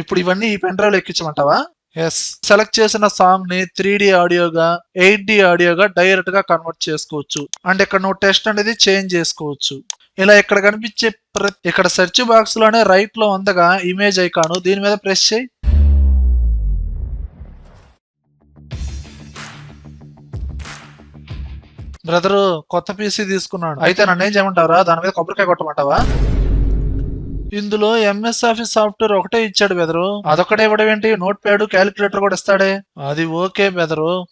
ఇప్పుడు ఇవన్నీ ఈ పెన్ డ్రైవ్లో ఎక్కించమంటావా? ఎస్ సెలెక్ట్ చేసిన సాంగ్ని త్రీ డి ఆడియోగా ఎయిట్ డి ఆడియోగా డైరెక్ట్గా కన్వర్ట్ చేసుకోవచ్చు. అండ్ ఇక్కడ నువ్వు టెస్ట్ అనేది చేంజ్ చేసుకోవచ్చు. ఇలా ఇక్కడ కనిపించే ప్రతి ఇక్కడ సెర్చ్ బాక్స్లోనే రైట్లో ఉందగా ఇమేజ్ ఐకాను దీని మీద ప్రెస్ చేయి. బ్రదరు కొత్త పీసీ తీసుకున్నాడు అయితే నన్ను ఏం చేయమంటావరా? దాని మీద కొబ్బరికాయ కొట్టమంటావా? ఇందులో ఎంఎస్ ఆఫీస్ సాఫ్ట్వేర్ ఒకటే ఇచ్చాడు బెదరు. అదొకటే ఇవ్వడం ఏంటి? నోట్ ప్యాడ్ క్యాలిక్యులేటర్ కూడా ఇస్తాడే. అది ఓకే బెదరు.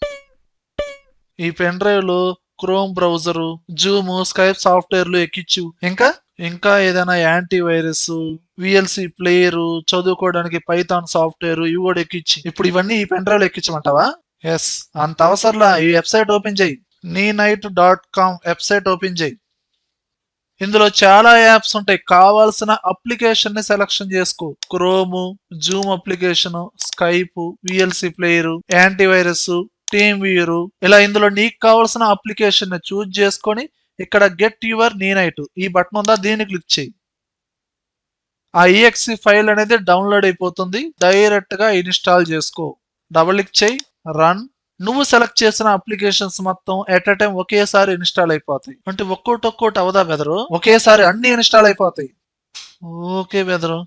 ఈ పెన్ డ్రైవ్లో క్రోమ్ బ్రౌజర్ జూమ్ స్కైప్ సాఫ్ట్వేర్లు ఎక్కిచ్చు. ఇంకా? ఇంకా ఏదైనా యాంటీ వైరస్ విఎల్సి ప్లేయర్ చదువుకోవడానికి పైథాన్ సాఫ్ట్వేర్ ఇవి కూడా ఎక్కించి ఇప్పుడు ఇవన్నీ ఈ పెన్ డ్రైవ్ ఎక్కించమంటావా? ఎస్ అంత అవసరంలా? ఈ వెబ్సైట్ ఓపెన్ చేయి. Ninite dot com website open చేయి. ఇందులో చాలా యాప్స్ ఉంటాయి. కావాల్సిన అప్లికేషన్ని సెలక్షన్ చేసుకో. Chrome Zoom application Skype VLC player antivirus team viewer ఇలా ఇందులో నీకు కావాల్సిన అప్లికేషన్ని చూజ్ చేసుకొని ఇక్కడ గెట్ యువర్ నీ నైట్ ఈ బటన్ ఉందా? దీన్ని క్లిక్ చేయి. ఆ ఈఎక్సి ఫైల్ అనేది డౌన్లోడ్ అయిపోతుంది. డైరెక్ట్గా ఇన్స్టాల్ చేసుకో. డబుల్ క్లిక్ చేయి. రన్. నువ్వు సెలెక్ట్ చేసిన అప్లికేషన్స్ మొత్తం ఎట్ అ టైం ఒకేసారి ఇన్స్టాల్ అయిపోతాయి. అంటే ఒక్కోటి ఒక్కోటి అవదా బెదరు? ఒకేసారి అన్ని ఇన్స్టాల్ అయిపోతాయి. ఓకే బెదరు.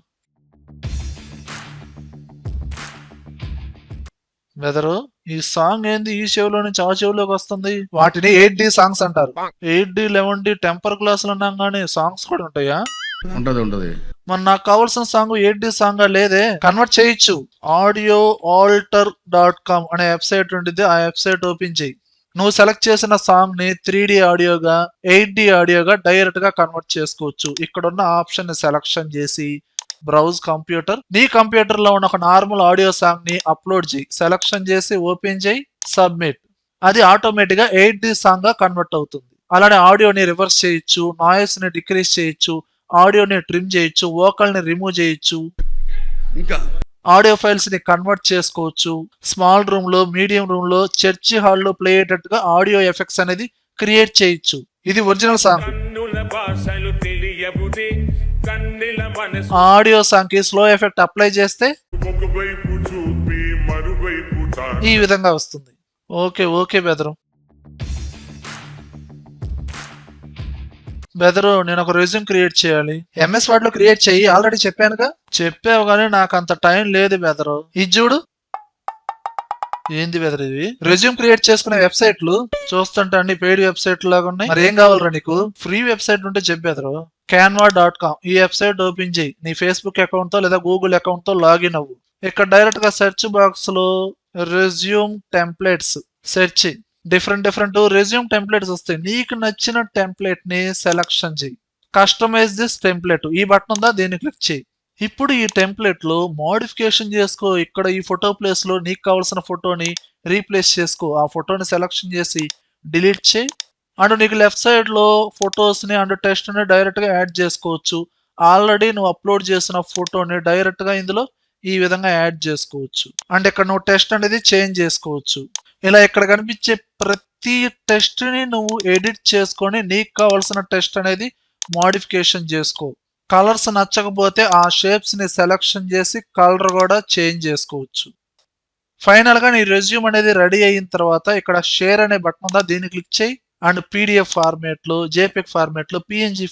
బెదరు ఈ సాంగ్ ఏంది? ఈ చెవిలో నుంచి ఆ చెవిలోకి వస్తుంది. వాటిని ఎయిట్ డి సాంగ్స్ అంటారు. Eight D eleven D temper క్లాసులు అన్నాం కానీ సాంగ్స్ కూడా ఉంటాయా? ఉంటది ఉంటది. మన నాకు కావాల్సిన సాంగ్ ఎయిట్ డి సాంగ్ లేదే. కన్వర్ట్ చేయొచ్చు. ఆడియో ఆల్టర్ డాట్ కామ్ అనే వెబ్సైట్ ఉంటుంది ఆ వెబ్సైట్ ఓపెన్ చేయి. నువ్వు సెలెక్ట్ చేసిన సాంగ్ని త్రీ డి ఆడియోగా ఎయిట్ డి ఆడియోగా డైరెక్ట్గా కన్వర్ట్ చేసుకోవచ్చు. ఇక్కడ ఉన్న ఆప్షన్ని సెలక్షన్ చేసి బ్రౌజ్ కంప్యూటర్ నీ కంప్యూటర్లో ఉన్న ఒక నార్మల్ ఆడియో సాంగ్ని అప్లోడ్ చేయి. సెలక్షన్ చేసి ఓపెన్ చేయి. సబ్మిట్ అది ఆటోమేటిక్గా ఎయిట్ డి సాంగ్గా కన్వర్ట్ అవుతుంది. అలానే ఆడియోని రివర్స్ చేయొచ్చు. నాయిస్ని డిక్రీజ్ చేయొచ్చు. ఆడియోని ట్రిమ్ చేయొచ్చు వోకల్ని రిమూవ్ చేయొచ్చు. ఇంకా? ఆడియో ఫైల్స్ని కన్వర్ట్ చేసుకోవచ్చు. స్మాల్ రూమ్లో మీడియం రూమ్లో చర్చి హాల్లో ప్లే అయ్యేటట్టుగా ఆడియో ఎఫెక్ట్స్ అనేది క్రియేట్ చేయొచ్చు. ఇది ఒరిజినల్ సాంగ్. ఆడియో సాంగ్కి స్లో ఎఫెక్ట్ అప్లై చేస్తే. ఈ విధంగా వస్తుంది. ఓకే ఓకే బెదరు బెదరు నేను ఒక రెజ్యూమ్ క్రియేట్ చేయాలి. ఎంఎస్ వర్డ్లో క్రియేట్ చెయ్యి ఆల్రెడీ చెప్పానుగా? చెప్పావు కానీ నాకు అంత టైం లేదు బెదరు ఇది చూడు. ఏంది బెదర్ ఇది? రెజ్యూమ్ క్రియేట్ చేసుకునే వెబ్సైట్లు చూస్తుంటే అన్ని పెయిడ్ వెబ్సైట్ లాగా ఉన్నాయి. మరి ఏం కావాలరా నీకు? ఫ్రీ వెబ్సైట్ ఉంటే చెప్పేదరు క్యాన్వా డాట్ కామ్ ఈ వెబ్సైట్ ఓపెన్ చేయి. నీ ఫేస్బుక్ అకౌంట్తో లేదా గూగుల్ అకౌంట్తో లాగిన్ అవ్వు. ఇక్కడ డైరెక్ట్గా సెర్చ్ బాక్స్లో resume templates search different different resume templates వస్తాయి. నీకు నచ్చిన టెంప్లెట్ని సెలక్షన్ చేయి కస్టమైజ్ దిస్ టెంప్లెట్ ఈ బటన్ ఉందా? దీన్ని క్లిక్ చేయి ఇప్పుడు ఈ టెంప్లెట్లో మోడిఫికేషన్ చేసుకో. ఇక్కడ ఈ ఫోటో ప్లేస్లో నీకు కావాల్సిన ఫోటోని రీప్లేస్ చేసుకో. ఆ ఫోటోని సెలక్షన్ చేసి డిలీట్ చేయి అండ్ నీకు లెఫ్ట్ సైడ్లో ఫొటోస్ని అండ్ టెస్ట్ని డైరెక్ట్గా యాడ్ చేసుకోవచ్చు. ఆల్రెడీ నువ్వు అప్లోడ్ చేసిన ఫోటోని డైరెక్ట్గా ఇందులో ఈ విధంగా యాడ్ చేసుకోవచ్చు. అండ్ ఇక్కడ నువ్వు టెస్ట్ అనేది చేంజ్ చేసుకోవచ్చు. ఇలా ఇక్కడ కనిపించే ప్రతి టెస్ట్ని నువ్వు ఎడిట్ చేసుకొని నీకు కావాల్సిన టెస్ట్ అనేది మోడిఫికేషన్ చేసుకో. కలర్స్ నచ్చకపోతే ఆ షేప్స్ని సెలెక్షన్ చేసి కలర్ కూడా చేంజ్ చేసుకోవచ్చు. ఫైనల్గా నీ రెజ్యూమ్ అనేది రెడీ అయిన తర్వాత ఇక్కడ షేర్ అనే బటన్ ఉందా దీన్ని క్లిక్ చేయి. అండ్ పీడిఎఫ్ ఫార్మేట్లో జేపిక్ ఫార్మేట్లో పిఎన్జి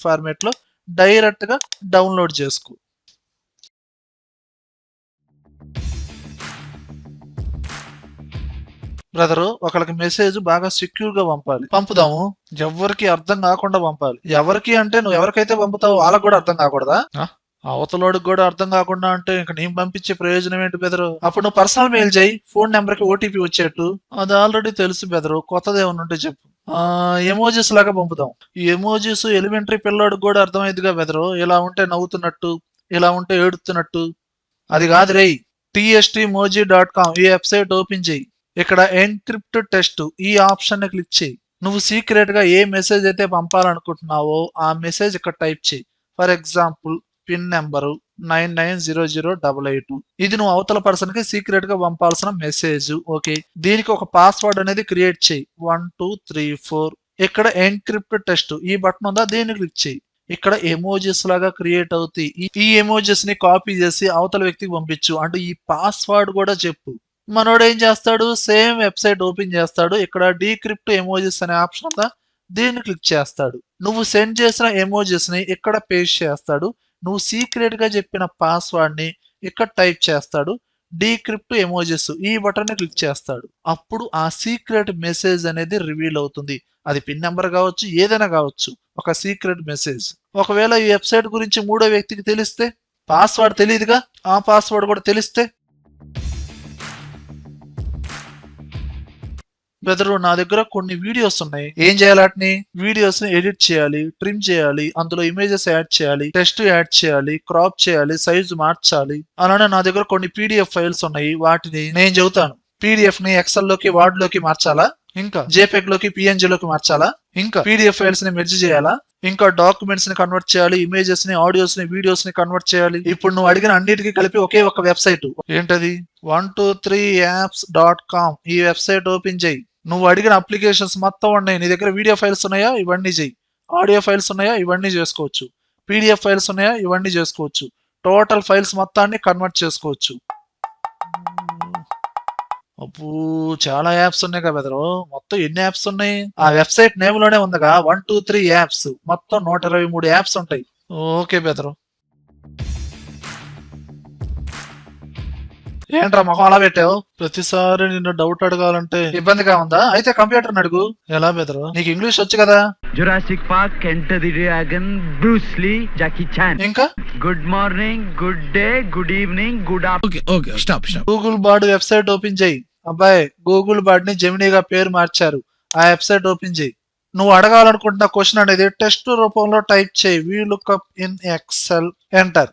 లో డైరెక్ట్గా డౌన్లోడ్ చేసుకో. బ్రదరు ఒకరికి మెసేజ్ బాగా సెక్యూర్గా పంపాలి. పంపుదాము. ఎవరికి అర్థం కాకుండా పంపాలి. ఎవరికి అంటే నువ్వు ఎవరికైతే పంపుతావో వాళ్ళకి కూడా అర్థం కాకూడదా? అవతలోడికి కూడా అర్థం కాకుండా అంటే ఇంక నేను పంపించే ప్రయోజనం ఏంటి బెదరు అప్పుడు నువ్వు పర్సనల్ మెయిల్ చేయి ఫోన్ నెంబర్కి ఓటీపీ వచ్చేట్టు. అది ఆల్రెడీ తెలుసు బెదరు కొత్తది ఏమన్నా ఉంటే చెప్పు. ఆ ఎమోజీస్ లాగా పంపుదాం. ఈ ఎమోజీస్ ఎలిమెంటరీ పిల్లోడికి కూడా అర్థమైందిగా బెదరు ఇలా ఉంటే నవ్వుతున్నట్టు ఇలా ఉంటే ఏడుతున్నట్టు. అది కాదు రేయ్ టిఎస్టీ మోజీ డాట్ కామ్ ఈ వెబ్సైట్ ఓపెన్ చేయి. ఇక్కడ ఎన్క్రిప్ట్ టెస్ట్ ఈ ఆప్షన్ని క్లిక్ చేయి. నువ్వు సీక్రెట్గా ఏ మెసేజ్ అయితే పంపాలనుకుంటున్నావో ఆ మెసేజ్ ఇక్కడ టైప్ చేయి. For example pin number nine nine zero zero double eight ఇది నువ్వు అవతల పర్సన్కి సీక్రెట్గా పంపాల్సిన మెసేజ్ ఓకే దీనికి ఒక పాస్వర్డ్ అనేది క్రియేట్ చేయి. వన్ టూ త్రీ ఫోర్ ఇక్కడ ఎన్క్రిప్ట్ టెస్ట్ ఈ బటన్ ఉందా? దీన్ని క్లిక్ చేయి. ఇక్కడ ఎమోజెస్ లాగా క్రియేట్ అవుతాయి. ఈ- ఈ ఎమోజెస్ని కాపీ చేసి అవతల వ్యక్తికి పంపించు. అంటే ఈ పాస్వర్డ్ కూడా చెప్పు. మనోడు ఏం చేస్తాడు? సేమ్ వెబ్సైట్ ఓపెన్ చేస్తాడు. ఇక్కడ డీక్రిప్ట్ ఎమోజెస్ అనే ఆప్షన్ ఉందా? దీన్ని క్లిక్ చేస్తాడు. నువ్వు సెండ్ చేసిన ఎమోజెస్ని ఇక్కడ పేస్ట్ చేస్తాడు. నువ్వు సీక్రెట్గా చెప్పిన పాస్వర్డ్ని ఇక్కడ టైప్ చేస్తాడు. డీక్రిప్ట్ ఎమోజెస్ ఈ బటన్ని క్లిక్ చేస్తాడు. అప్పుడు ఆ సీక్రెట్ మెసేజ్ అనేది రివీల్ అవుతుంది. అది పిన్ నెంబర్ కావచ్చు ఏదైనా కావచ్చు ఒక సీక్రెట్ మెసేజ్. ఒకవేళ ఈ వెబ్సైట్ గురించి మూడో వ్యక్తికి తెలిస్తే పాస్వర్డ్ తెలియదుగా ఆ పాస్వర్డ్ కూడా తెలిస్తే? బ్రదర్ నా దగ్గర కొన్ని వీడియోస్ ఉన్నాయి. ఏం చేయాలి వాటిని? వీడియోస్ని ఎడిట్ చేయాలి ట్రిమ్ చేయాలి అందులో ఇమేజెస్ యాడ్ చేయాలి టెక్స్ట్ యాడ్ చేయాలి క్రాప్ చేయాలి సైజు మార్చాలి. అలానే నా దగ్గర కొన్ని పీడిఎఫ్ ఫైల్స్ ఉన్నాయి. వాటిని నేను చెబుతాను. పీడిఎఫ్ని ఎక్సెల్లోకి వార్డ్లోకి మార్చాలా? ఇంకా జేపెగ్లోకి పిఎన్జి లోకి మార్చాలా? ఇంకా పీడిఎఫ్ ఫైల్స్ని మెర్జ్ చేయాలా? ఇంకా డాక్యుమెంట్స్ని కన్వర్ట్ చేయాలి ఇమేజెస్ని ఆడియోస్ని వీడియోస్ని కన్వర్ట్ చేయాలి. ఇప్పుడు నువ్వు అడిగిన అన్నిటికీ కలిపి ఒకే ఒక వెబ్సైట్ ఏంటది? One two three apps dot com ఈ వెబ్సైట్ ఓపెన్ చేయి. నువ్వు అడిగిన అప్లికేషన్స్ మొత్తం ఉన్నాయి. నీ దగ్గర వీడియో ఫైల్స్ ఉన్నాయా? ఇవన్నీ చేయి ఆడియో ఫైల్స్ ఉన్నాయా? ఇవన్నీ చేసుకోవచ్చు. పీడిఎఫ్ ఫైల్స్ ఉన్నాయా? ఇవన్నీ చేసుకోవచ్చు. టోటల్ ఫైల్స్ మొత్తాన్ని కన్వర్ట్ చేసుకోవచ్చు. అబ్బో చాలా యాప్స్ ఉన్నాయి కదా బెదరు మొత్తం ఎన్ని యాప్స్ ఉన్నాయి? ఆ వెబ్సైట్ నేమ్లోనే ఉందిగా. One two three apps. మొత్తం నూట ఇరవై మూడు యాప్స్ ఉంటాయి. ఓకే బెదరు ఏంట్రా మొహం అలా పెట్టావు? ప్రతిసారి నిన్ను డౌట్ అడగాలంటే. ఇబ్బందిగా ఉందా? అయితే కంప్యూటర్ అడుగు ఎలా బెదరు? నీకు ఇంగ్లీష్ వచ్చు కదా? The Dragon, Bruce Lee, Jackie Chan. ఇంకా? Morning, good day, good evening, good afternoon. Okay okay stop stop Google Bard website open చేయి. అబ్బాయి గూగుల్ బార్డ్ని జెమినీగా పేరు మార్చారు. ఆ వెబ్సైట్ ఓపెన్ చేయి. నువ్వు అడగాలనుకుంటున్న క్వశ్చన్ అనేది టెస్ట్ రూపంలో టైప్ చేయి. V lookup in Excel enter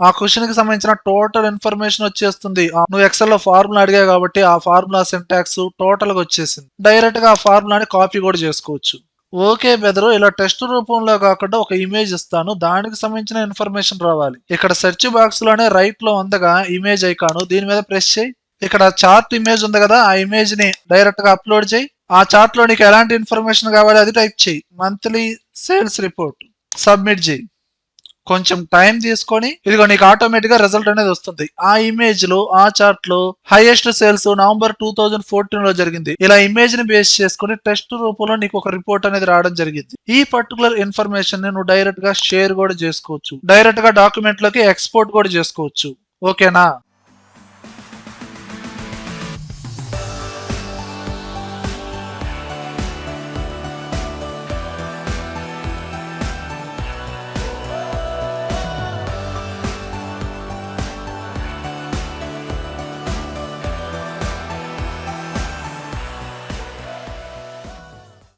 ఆ క్వశ్చన్కి సంబంధించిన టోటల్ ఇన్ఫర్మేషన్ వచ్చేస్తుంది. ఆ నువ్వు ఎక్సెల్లో ఫార్ములా అడిగావు కాబట్టి ఆ ఫార్ములా సింటాక్స్ టోటల్గా వచ్చేసింది. డైరెక్ట్గా ఆ ఫార్ములాని కాపీ కూడా చేసుకోవచ్చు. ఓకే బెదరు ఇలా టెస్ట్ రూపంలో కాకుండా ఒక ఇమేజ్ ఇస్తాను. దానికి సంబంధించిన ఇన్ఫర్మేషన్ రావాలి. ఇక్కడ సెర్చ్ బాక్స్లోనే రైట్లో ఉందగా ఇమేజ్ ఐకాను. దీని మీద ప్రెస్ చేయి. ఇక్కడ చార్ట్ ఇమేజ్ ఉంది కదా ఆ ఇమేజ్ని డైరెక్ట్గా అప్లోడ్ చేయి. ఆ చార్ట్లో నీకు ఎలాంటి ఇన్ఫర్మేషన్ కావాలి అది టైప్ చేయి. Monthly sales report. సబ్మిట్ చేయి. కొంచెం టైం తీసుకొని ఇదిగో నీకు ఆటోమేటిక్గా రిజల్ట్ అనేది వస్తుంది. ఆ ఇమేజ్లో ఆ చార్ట్లో highest sales November two thousand ఫోర్టీన్లో జరిగింది. ఇలా ఇమేజ్ని బేస్ చేసుకుని టెస్ట్ రూపంలో నీకు ఒక రిపోర్ట్ అనేది రావడం జరిగింది. ఈ పర్టికులర్ ఇన్ఫర్మేషన్ని నువ్వు డైరెక్ట్గా షేర్ కూడా చేసుకోవచ్చు. డైరెక్ట్గా డాక్యుమెంట్లోకి ఎక్స్పోర్ట్ కూడా చేసుకోవచ్చు. ఓకేనా